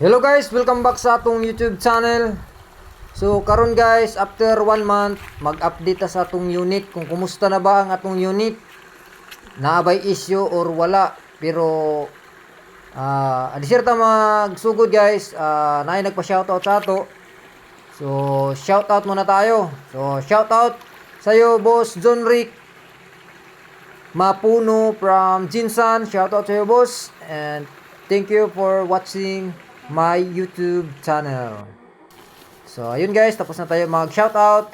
Hello guys, welcome back sa atong YouTube channel. So karon guys, after one month, mag-update sa atong unit kung kumusta na ba ang atong unit. Naabay issue or wala. Pero ah uh, ta magsugod guys, uh, naay nagpa-shoutout sa ato. So shoutout muna tayo. So shoutout sa iyo boss John Rick Mapuno from Jinsan. Shoutout sa iyo boss and thank you for watching my YouTube channel. So, ayun guys, tapos na tayo mag-shoutout.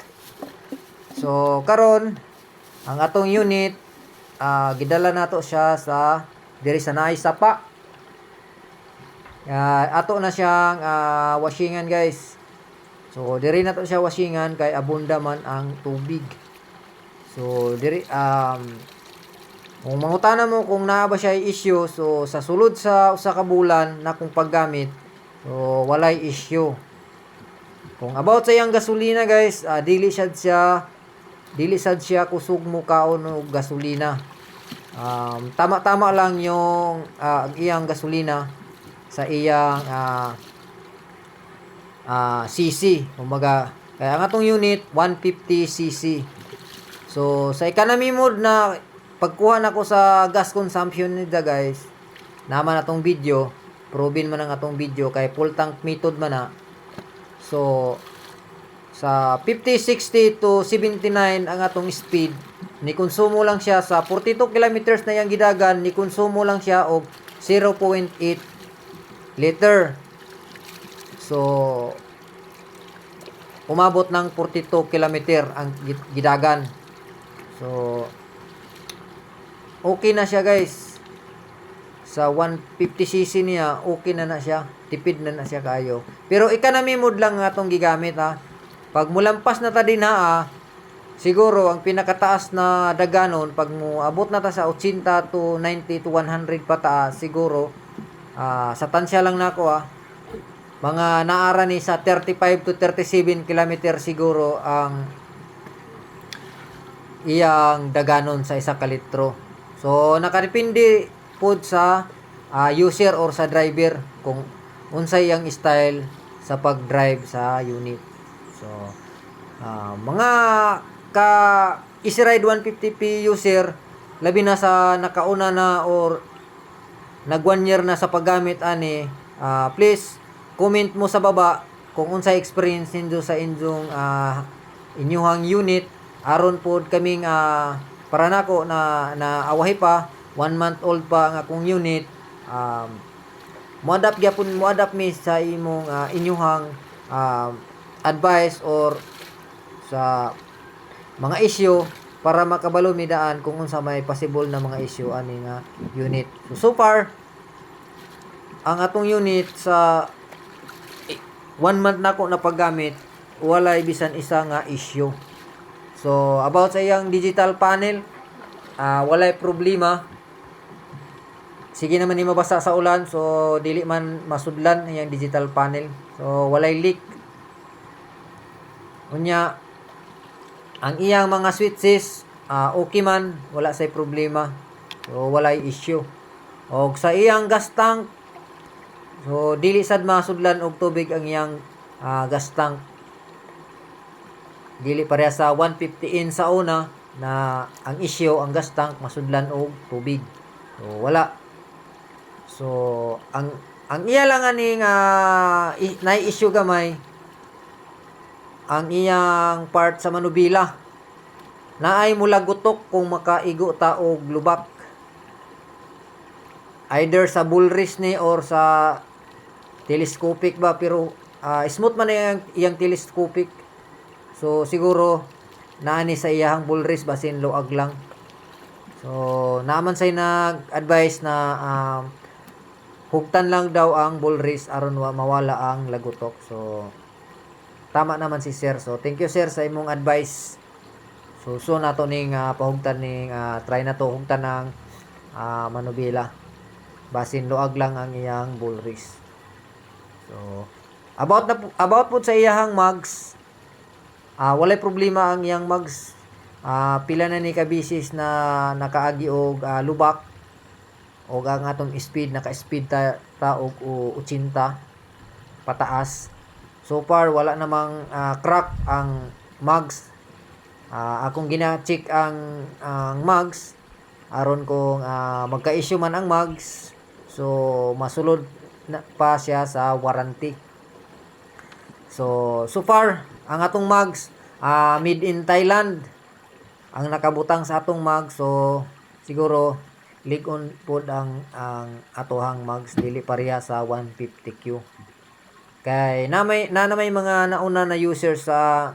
So, karon ang atong unit, uh, gidala nato siya sa diri sa naay sapa. Uh, ato na siyang uh, washingan guys. So, diri na to siya washingan kay abunda man ang tubig. So, diri um kung mangutana mo kung naa ba siya issue, so sa sulod sa usa ka bulan na kung paggamit, So, walay issue. Kung about sa iyang gasolina guys, uh, dili sad siya dili sad siya kusog mo kaon og gasolina. Um, tama-tama lang yung uh, iyang gasolina sa iyang uh, uh, CC. Kumbaga, kaya ang atong unit 150 cc. So, sa economy mode na pagkuha nako sa gas consumption nida guys, naman atong video, proven man ang atong video kay full tank method man na. So sa 50 60 to 79 ang atong speed ni konsumo lang siya sa 42 kilometers na yang gidagan ni konsumo lang siya og 0.8 liter. So umabot ng 42 kilometer ang gidagan. So okay na siya guys sa 150cc niya, okay na na siya. Tipid na na siya kayo. Pero economy mode lang nga itong gigamit ha. Pag mulampas na ta din ha, ah, siguro ang pinakataas na daganon, pag mo abot na ta sa 80 to 90 to 100 pataas, siguro, uh, sa tansya lang nako ha, mga naara ni sa 35 to 37 km siguro ang iyang daganon sa isa ka litro. So, nakarepindi pod sa uh, user or sa driver kung unsay ang style sa pag-drive sa unit. So, uh, mga ka Easy Ride 150p user labi na sa nakauna na or nag one year na sa paggamit ani uh, please comment mo sa baba kung unsay experience nindo sa inyong uh, inyuhang unit aron pod kaming uh, para nako na na awahi pa one month old pa ang akong unit. Um, moadapt gyapon moadapt mi sa imong uh, inyuhang uh, advice or sa mga issue para makabalo mi daan kung unsa may possible na mga issue ani nga unit. So, so far ang atong unit sa one month na ko na paggamit walay bisan isa nga issue. So about sa iyang digital panel uh, walay problema sige naman ni mabasa sa ulan so dili man masudlan yung digital panel. So walay leak. Unya ang iyang mga switches uh, okay man wala say problema. So walay issue. Og sa iyang gas tank so dili sad masudlan og tubig ang iyang uh, gas tank. Dili pareha sa 150 in sa una na ang issue ang gas tank masudlan og tubig. So wala So, ang ang iya lang ani nga uh, na-issue gamay ang iyang part sa manubila. Naay mula gutok kung makaigo ta og lubak either sa bull wrist ni or sa telescopic ba pero uh, smooth man iyang, iyang telescopic. So siguro naani sa iyang bull wrist basin loag lang. So naman say nag-advise na um, hugtan lang daw ang bull race aron mawala ang lagutok. So tama naman si sir. So thank you sir sa imong advice. So so nato ning uh, pahugtan ning uh, try na to hugtan ng uh, manubila. Basin luag lang ang iyang bull race. So about na about po sa iyang mags uh, walay problema ang iyang mags uh, pila na ni kabisis na nakaagi og uh, lubak o ang atong speed naka-speed ta, ta og 80 pataas. So far wala namang ah, crack ang mugs. Ah, akong gina-check ang ang mugs aron kung ah, magka-issue man ang mugs. So masulod na pa siya sa warranty. So so far ang atong mugs ah, made in Thailand ang nakabutang sa atong mag so siguro ligon pod ang ang atohang mags dili pareha sa 150Q kay na may na, na may mga nauna na user sa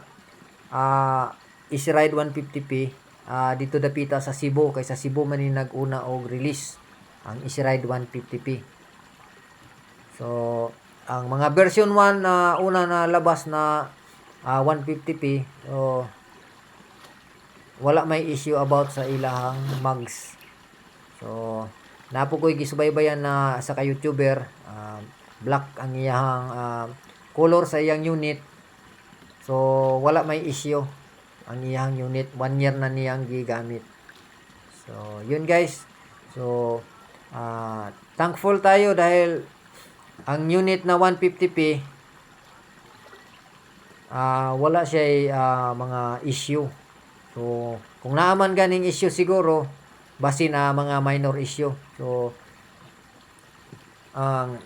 ah Easy Ride 150P ah, dito dapita sa Cebu. Kay sa Cebu man ni nag-una og release ang Easy Ride 150P so ang mga version 1 na una na labas na ah, 150P so wala may issue about sa ilahang mugs. So, napo ko'y gisubaybayan na sa ka YouTuber, ah, black ang iyahang ah, color sa iyang unit. So, wala may issue ang iyang unit. One year na niyang gigamit. So, yun guys. So, ah, thankful tayo dahil ang unit na 150p ah wala siya ah, mga issue. So, kung naaman ganing issue siguro, basi na mga minor issue. So, ang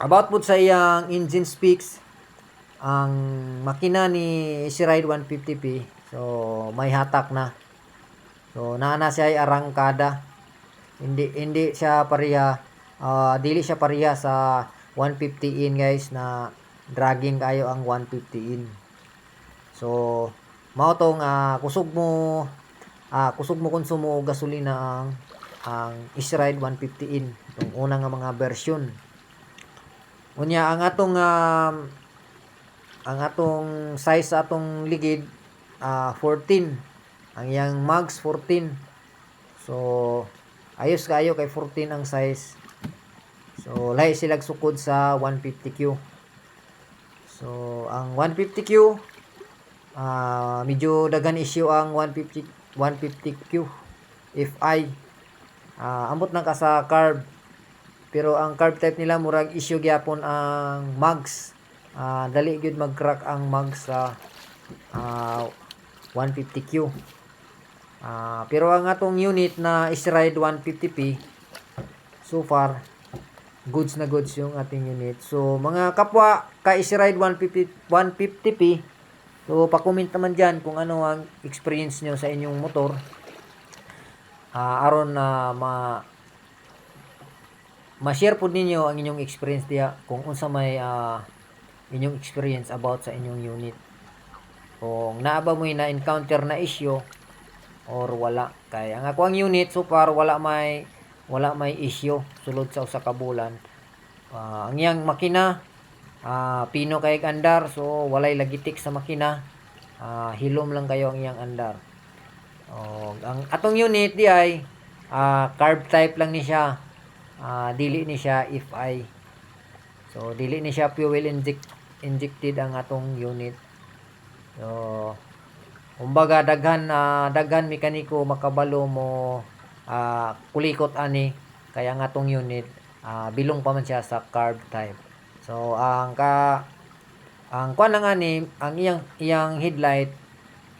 about po sa iyang engine speaks, ang makina ni si Ride 150p, so may hatak na. So, naana siya ay arangkada. Hindi hindi siya pareha ah, dili siya pareha sa 150 in guys na dragging kayo ang 150 in. So, mao tong ah, kusog mo ah, kusog mo konsumo gasolina ang ang Israel 150 in itong unang nga mga version. Unya ang atong ah, ang atong size sa atong ligid ah, 14 ang iyang mags 14 so ayos kayo kay 14 ang size. So lahi sila sukod sa 150Q so ang 150Q Ah, medyo dagan issue ang 150 150Q FI. Ah, ambot na ka sa carb. Pero ang carb type nila murag issue gyapon ang mugs. Ah, dali gyud mag-crack ang mugs sa ah, 150Q. Ah, pero ang atong unit na Israel 150p so far goods na goods yung ating unit. So mga kapwa ka Israel 150 150p So, pa-comment naman dyan kung ano ang experience nyo sa inyong motor. Ah, aron na ma ma-share po ninyo ang inyong experience diya kung unsa may ah, inyong experience about sa inyong unit. Kung naaba mo na encounter na issue or wala. Kaya ang ako ang unit so far wala may wala may issue sulod sa usa ka bulan. Ah, ang iyang makina ah, pino kay andar so walay lagitik sa makina. Ah, hilom lang kayo ang iyang andar o ang atong unit di ay ah, carb type lang ni siya. Ah, dili ni siya FI so dili ni siya fuel inject injected ang atong unit. So kumbaga daghan ah, daghan mekaniko makabalo mo ah, kulikot ani kaya ang atong unit ah, bilong pa man siya sa carb type So ang ka ang kuan nga ni ang iyang iyang headlight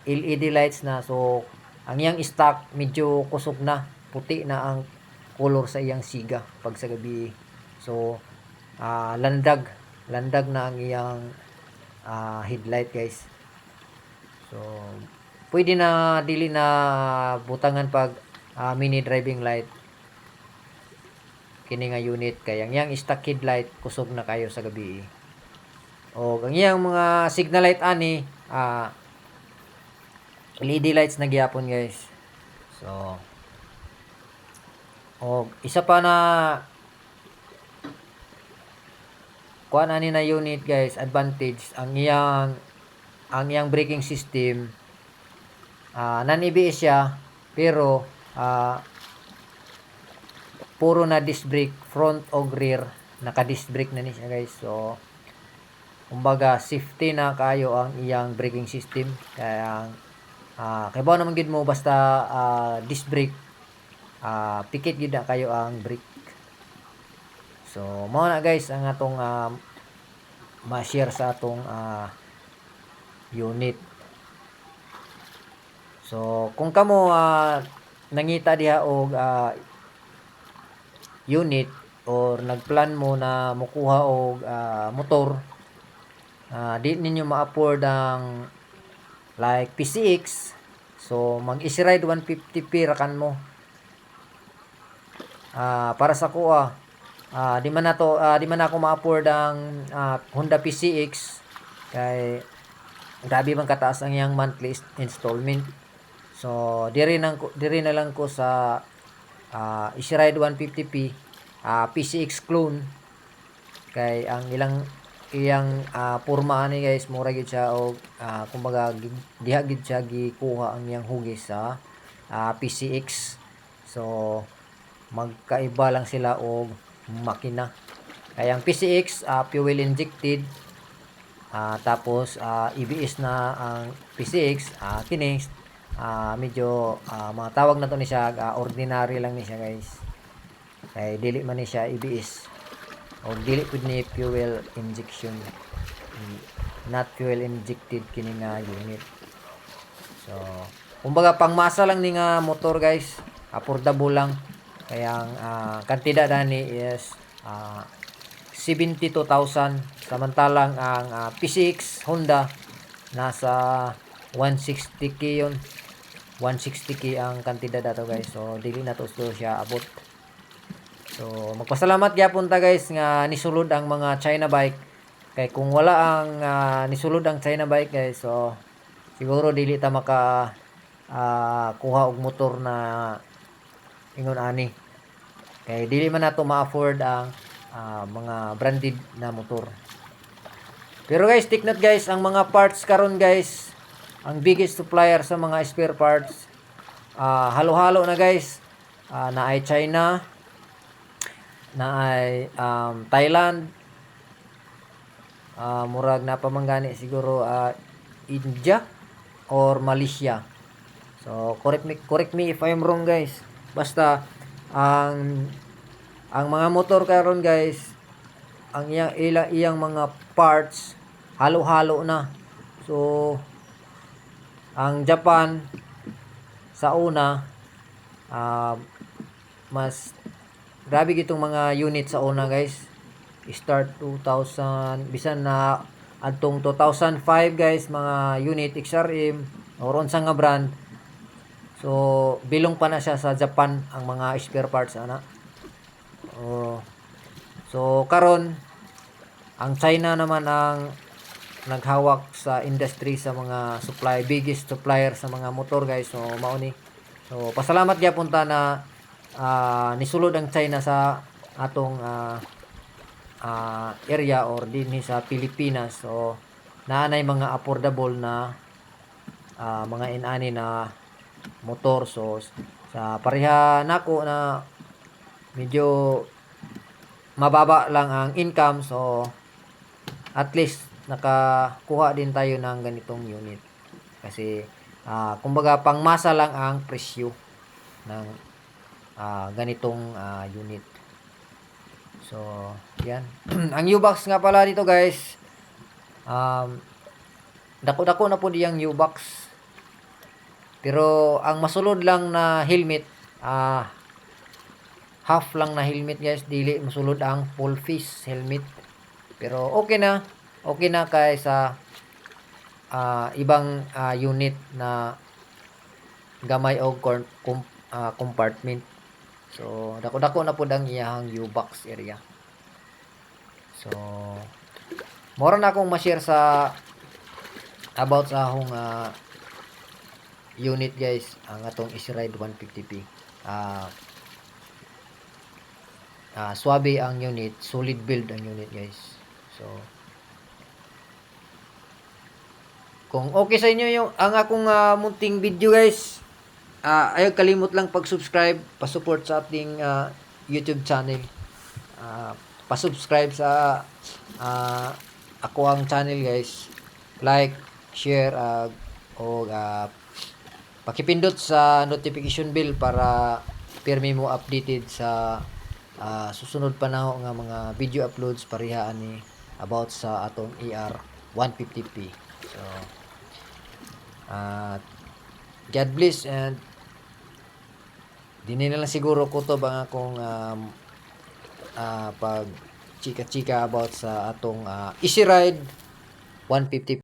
LED lights na so ang iyang stock medyo kusog na puti na ang color sa iyang siga pag sa gabi. So ah, landag landag na ang iyang ah, headlight guys. So pwede na dili na butangan pag ah, mini driving light kini nga unit kay ang yang stock headlight kusog na kayo sa gabi. O ang yang mga signal light ani ah LED lights na gyapon guys. So o isa pa na kuan ani na unit guys advantage ang iyang ang iyang braking system. Ah non-ABS siya pero ah puro na disc brake front o rear. Naka disc brake na ni siya guys. So kumbaga safety na kayo ang iyang braking system. Kaya ah kay naman gid mo basta ah, disc brake ah pikit gid na kayo ang brake. So mao na guys ang atong ah, ma-share sa atong ah, unit. So kung kamo ah, nangita diha og ah, unit or nagplan mo na mukuha og ah, motor ah, di ninyo ma-afford ang like PCX so mag easy ride 150p rakan mo. Ah, para sa kuha ah, di man na to ah, di man ako ma-afford ang ah, Honda PCX kay grabe man kataas ang yang monthly installment. So diri nang diri na lang ko sa ah, easy ride 150p ah, PCX clone. Kay ang ilang iyang ah, porma ani guys mura gid siya og ah, kumbaga diha gid siya gikuha ang iyang hugis sa ah, PCX so magkaiba lang sila og makina. Kaya ang PCX ah, fuel injected. Ah, tapos ah, EBS na ang PCX ah, kini ah, medyo ah, mga tawag na to ni siya ah, ordinary lang ni siya guys. Kay dili man ni siya EBS o dili pud ni fuel injection. Not fuel injected kini nga unit. So kumbaga pangmasa lang ni nga motor guys. Affordable lang. Kaya ang ah, kantidad ni is ah, 72,000 samantalang ang ah, P6 Honda nasa 160k yun 160k ang kantidad dato guys so dili na to siya abot So, magpasalamat gyapon ta guys nga nisulod ang mga China bike. Kay kung wala ang ah, nisulod ang China bike guys, so siguro dili ta maka ah, kuha og motor na ingon ani. Kay dili man nato ma-afford ang ah, mga branded na motor. Pero guys, take note guys, ang mga parts karon guys, ang biggest supplier sa mga spare parts, ah, halo-halo na guys. Ah, na ay China, na ay um, Thailand. Ah, murag na pamanggani siguro ah, India or Malaysia. So correct me correct me if I'm wrong guys. Basta ang ang mga motor karon guys ang iyang ilang iyang mga parts halo-halo na. So ang Japan sa una ah, mas grabe gitong mga unit sa una guys. Start 2000 bisan na adtong 2005 guys mga unit XRM or unsa nga brand. So bilong pa na siya sa Japan ang mga spare parts ana. Oh. So karon ang China naman ang naghawak sa industry sa mga supply biggest supplier sa mga motor guys. So mao ni. So pasalamat gyapon ta na ah, nisulod ang China sa atong ah, ah, area or dinhi sa Pilipinas. So naanay mga affordable na ah, mga inani na motor. So sa pareha nako na medyo mababa lang ang income. So at least nakakuha din tayo ng ganitong unit kasi ah, kumbaga pangmasa lang ang presyo ng ah, ganitong ah, unit. So, yan. ang U-box nga pala dito guys, um, dako-dako na po diyang U-box. Pero, ang masulod lang na helmet, ah, half lang na helmet guys, dili masulod ang full face helmet. Pero, okay na. Okay na kay sa ah, ibang ah, unit na gamay og com- ah, compartment. So, dako-dako na po ang iyahang U-box area. So, mora na akong ma-share sa about sa akong ah, unit guys, ang atong Easyride 150p. Ah ah, swabe ang unit, solid build ang unit guys. So, kung okay sa inyo yung ang akong ah, munting video guys, ah ayaw kalimot lang pag-subscribe, pa-support sa ating ah, YouTube channel. Ah, pa-subscribe sa ah, ako ang channel guys. Like, share, ah, o ah, pakipindot sa notification bell para pirmi mo updated sa ah, susunod pa na nga mga video uploads parihaan ni about sa atong ER 150p. So uh, God bless and Dini na lang siguro ko to bang akong um, ah, pag chika-chika about sa atong ah, Easy Ride 150